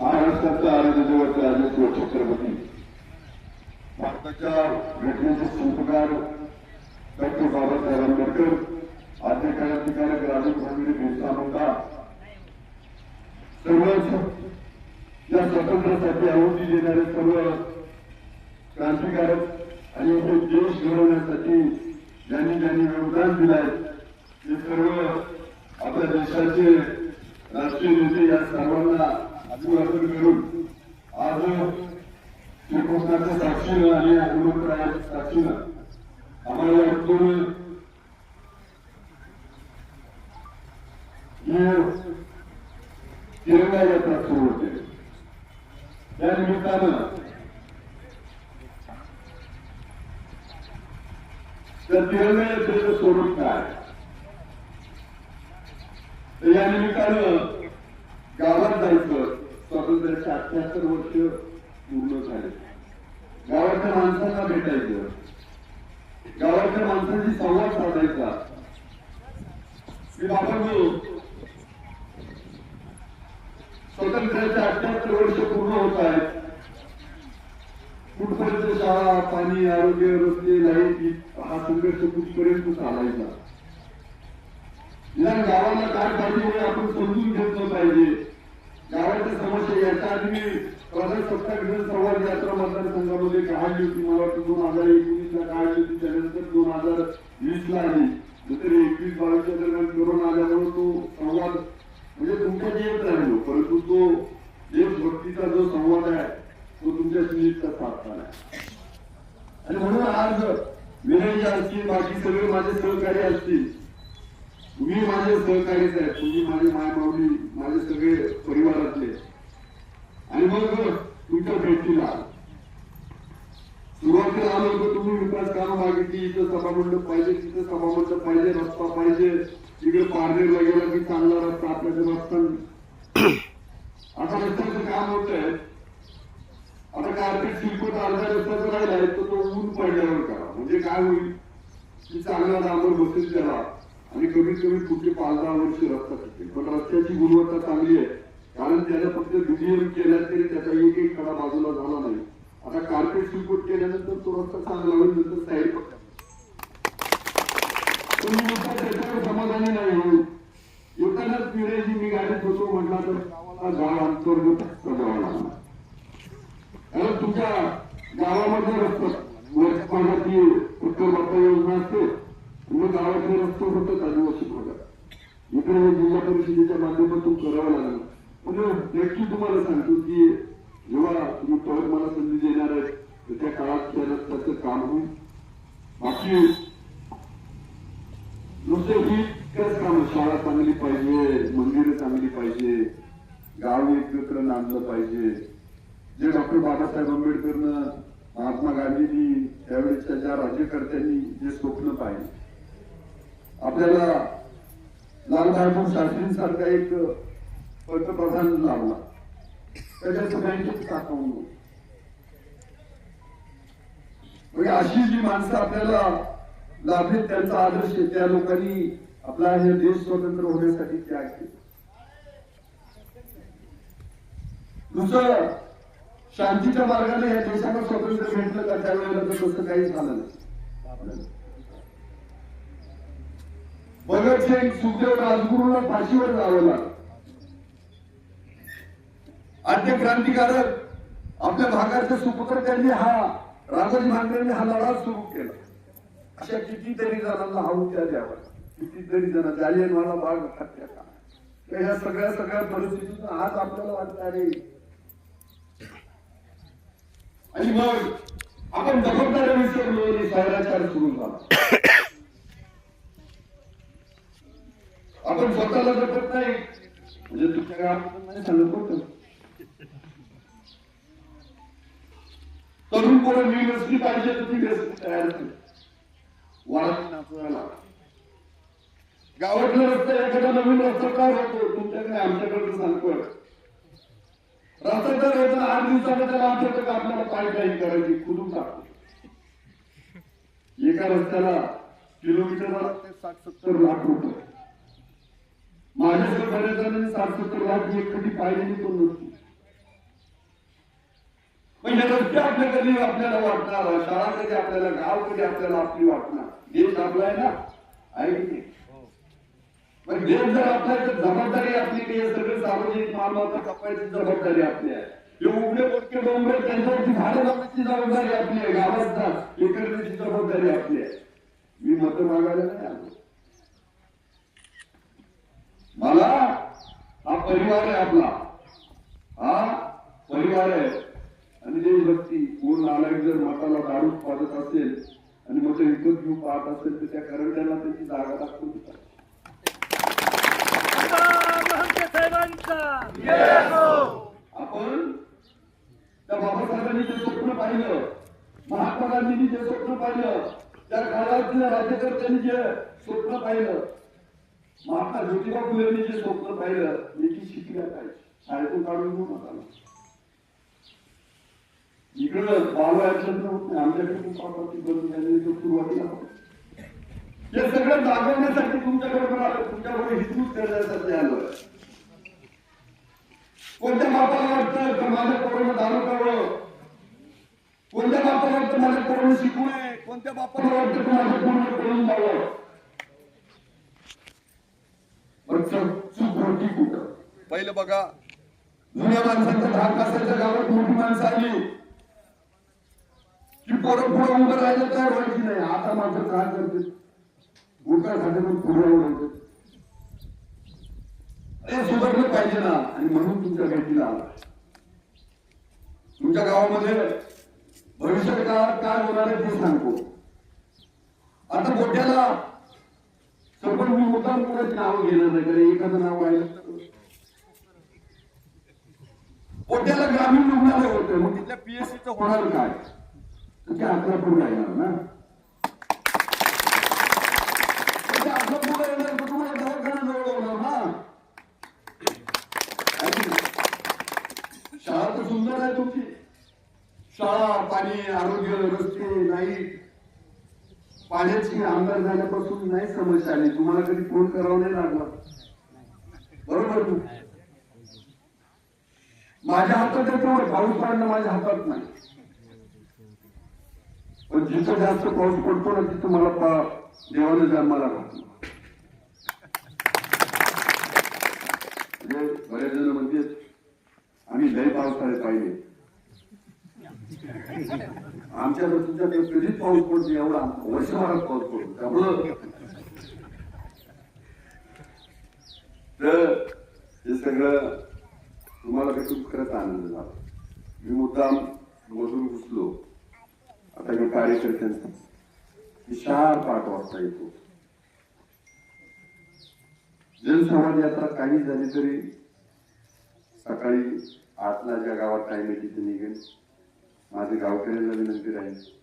महाराष्ट्राचा आरोग्य राजकीय छत्रपती. भारताच्या घटनेचे शिल्पकार डॉक्टर बाबासाहेब आंबेडकर आद्य क्रांतिकारक राजू भांगडे बिरसा मुंडा सर्वच या स्वातंत्र्यासाठी आहुती देणारे सर्व क्रांतिकारक आणि हे देश घडवण्यासाठी ज्यांनी ज्यांनी योगदान दिलंय ते सर्व आपल्या देशाचे राष्ट्रीय नेते या सर्वांना अभिवादन करून आज श्रीकृष्णाच्या साक्षीनं आणि हनुमंतरायाच्या साक्षीनं आम्हाला वाटून तिरंगा यात्रा सुरू होते त्या निमित्तानं तर तिरंगा यात्रेचं स्वरूप काय तर या निमित्तानं गावात जायचं. स्वातंत्र्याचे अठ्याहत्तर वर्ष पूर्ण झाले. गावातल्या माणसांना भेटायचं. गावातल्या माणसांशी संवाद साधायचा. मी बाबांनो स्वातंत्र्याचे अठ्याहत्तर वर्ष पूर्ण होत आहेत. कुठपर्यंत शाळा पाणी आरोग्य रस्ते लाइट हा संघर्ष कुठपर्यंत चालायचा? या गावाला काय पाहिजे हे आपण समजून घेतलं पाहिजे. गावाच्या समस्या याच्या आधी मी प्रजासत्ताक दिन संवाद यात्रा मतदारसंघामध्ये काढली होती. मला वाटतं दोन हजार एकोणीस ला काढली होती. त्यानंतर दोन हजार वीस ला आली. नंतर एकवीस बावीसच्या दरम्यान कोरोना आल्यामुळे तो संवाद म्हणजे तुमच्यात येत राहिलो. परंतु तो देशभक्तीचा जो संवाद आहे तो तुमच्याशी नीट साधता आहे आणि म्हणून आज विनय असतील बाकी सगळे माझे सहकारी असतील तुम्ही माझे सहकार्यच आहे तुम्ही माझे मायमावली माझे सगळे परिवारातले. आणि मग तुमच्या भेटीला. सुरुवातीला आलो होतो तुम्ही विकास कामं मागितली इथं सभामंडप पाहिजे तिथं सभामंडप पाहिजे रस्ता पाहिजे तिकडे पारनेरला गेला की चांगला रस्ता आपल्याकडे रस्ता आता रस्त्याचं काम होत आहे आता कार्पेट सिल्कोट अर्धा रस्त्याचा राहिला आहे तर तो ऊन पडल्यावर करा. म्हणजे काय होईल? की चांगला डांबर बसेल त्याला. आणि कमीत कमी पुढचे पाच दहा वर्ष रस्ता सुटेल पण रस्त्याची गुणवत्ता चांगली आहे. कारण त्याला फक्त दुनियम केला तरी त्याचा एक एक खडा बाजूला झाला नाही. आता कार्पेट सिल्कोट केल्यानंतर तो रस्ता चांगला होईल नंतर साईड तुम्ही नुसता त्याच्यावर समाधानी नाही होईल येतानाच पिढ्याची मी गाडीत होतो म्हटला तर गावाला गाव अंतर्गत सजावा लागला. कारण तुमच्या गावामध्ये रस्ता वर्षपाठाची उत्तर योजना असते. गावातले रस्ते फक्त आदिवासी भागात इकडे जिल्हा परिषदेच्या माध्यमातून करावं लागलं. म्हणजे नक्की तुम्हाला सांगतो की जेव्हा तुम्ही परत मला संधी देणार आहे तर त्या काळात त्या रस्त्याचं काम होईल. बाकी नुसते ही इतकंच काम शाळा चांगली पाहिजे मंदिरं चांगली पाहिजे गाव एकत्र नांदलं पाहिजे. जे डॉक्टर बाबासाहेब आंबेडकरनं महात्मा गांधींनी त्यावेळेस त्याच्या राज्यकर्त्यांनी जे स्वप्न पाहिले आपल्याला लाल शास्त्रींसारखा एक पंतप्रधान लावला त्याच्या सगळ्यांची टाकावून म्हणजे अशी जी माणसं आपल्याला लाभेत त्यांचा आदर्श आहे. त्या लोकांनी आपला हे देश स्वतंत्र होण्यासाठी त्याग केला. दुसरं शांतीच्या मार्गाने या देशाला स्वातंत्र्य भेटलं का? त्यावेळेला तसं काही झालं नाही. भगतसिंग सुखदेव राजगुरूंना फाशीवर जावं लागलं आद्य क्रांतिकारक आपल्या भागाचे सुपुत्र त्यांनी हा राजाजी भांगरेंनी हा लढा सुरू केला. अशा कितीतरी जणांना हा उद्या द्यावा. कितीतरी जण जालियनवाला बाग हत्या तर ह्या सगळ्या सगळ्या परिस्थितीतून आज आपल्याला वाटत अरे आणि मग आपण जबाबदारी विसरलो आणि स्वैराचार सुरू झाला. आपण स्वतःला जपत नाही. म्हणजे तुमच्या गावात नाही सांगत होत तरुण पोरं मी पाहिजे तर ती व्यवस्थित तयार झाली वाढत नाचवायला गावातला रस्ता एखादा नवीन रस्ता काय होतो? तुमच्याकडे आमच्याकडे सांगतोय. रस्ता जर येताना आठ दिवसाला तर आमच्याकडे आपल्याला पाईपलाईन करायची खुदून टाकतो एका रस्त्याला किलोमीटरला ते साठ सत्तर लाख रुपये. जणांनी साठ सत्तर लाख एक कधी पाहिलेली पण नव्हती. म्हणजे रस्ते आपल्या कधी आपल्याला वाटणार शाळा कधी आपल्याला गाव कधी आपल्याला आपली वाटणार? देश आपला आहे ना? आहे पण देश जर आपल्या तर जबाबदारी आपली काही सगळं सार्वजनिक मालमत्ता कपायची जबाबदारी आपली आहे. हे उघडे मोठे डोंगर त्यांच्यावरची झाडं लावण्याची जबाबदारी आपली आहे गावात जा हे करण्याची जबाबदारी आपली आहे. मी मत मागायला नाही आलो. मला हा परिवार आहे आपला. हा परिवार आहे. आणि देशभक्ती कोण नालायक जर मताला दारू पाजत असेल आणि मग विकत घेऊन पाहत असेल तर त्या करंट्याला त्याची जागा दाखवून देतात. आपण त्या बाबासाहेबांनी जे स्वप्न पाहिलं महात्मा गांधींनी जे स्वप्न पाहिलं त्या काळातल्या राज्यकर्त्यांनी जे स्वप्न पाहिलं महात्मा ज्योतिबा फुलेंनी जे स्वप्न पाहिलं लेखी शिकल्या पाहिजे. शाळेतून काढून घेऊ नका इकडं बालवायचं होत नाही. आमच्याकडे खूप प्रकारची बंद तो सुरुवातीला होतं. हे सगळं दाखवण्यासाठी पण आलं. तुमच्याकडे हितूच करण्यासाठी आलं. कोणत्या बापाला वाटतं तर माझ्या पोरांना दारू प्यावं कोणत्या बापाला वाटतं माझ्या पोरांना शिकू नये? कोणत्या बापाला वाटतं माझ्या पोरांना करून जावं पण चूक चूक होती कुठं पहिलं बघा जुन्या माणसांचा धाक असायच्या गावात मोठी माणसं आली. की पोरं पुढे उभं राहिलं काय व्हायची नाही. आता माणसं काय करते उठासाठी पण पुढे उभं ते सुधारलं पाहिजे ना. आणि म्हणून तुमच्या भेटीला आला. तुमच्या गावामध्ये भविष्य काळात काय होणार आहे ते सांगतो. आता मोठ्याला सपोज मी मुद्दाम कोणाची नाव घेणार नाही कारण एखादं नाव व्हायला पोट्याला ग्रामीण रुग्णालय होतं. मग तिथल्या पीएससीचं होणार काय? तर ते अकरापूर राहणार ना. तर येणार तर तुम्हाला दवाखाना जवळ होणार ना. शाळा तर सुंदर आहे तुमची. शाळा पाणी आरोग्य रस्ते लाइट पाण्याची आमदार झाल्यापासून नाही समस्या आली. तुम्हाला कधी फोन करावा नाही लागला. बरोबर माझ्या हातात त्याच्यावर पाऊस पडणं माझ्या हातात नाही. पण जिथं जास्त पाऊस पडतो ना तिथं मला पा- देवानं जन्माला घातलं म्हणजे बरेच जण म्हणजे आम्ही लय पावसाळे पाहिजे आमच्या तुमच्याकडे कधीच पाऊस पडतो एवढा. वर्षभरात पाऊस पडतो त्यामुळं तर हे सगळं तुम्हाला भेटून खरंच आनंद झाला. मी मुद्दाम मधून घुसलो. आता मी कार्यकर्त्यांचा विशाल पाठ वाजता येतो. जनसंवाद यात्रा काही झाली तरी सकाळी आठला ज्या गावात टाइम आहे तिथे निघेल. माझी गावकऱ्यांना विनंती राहील.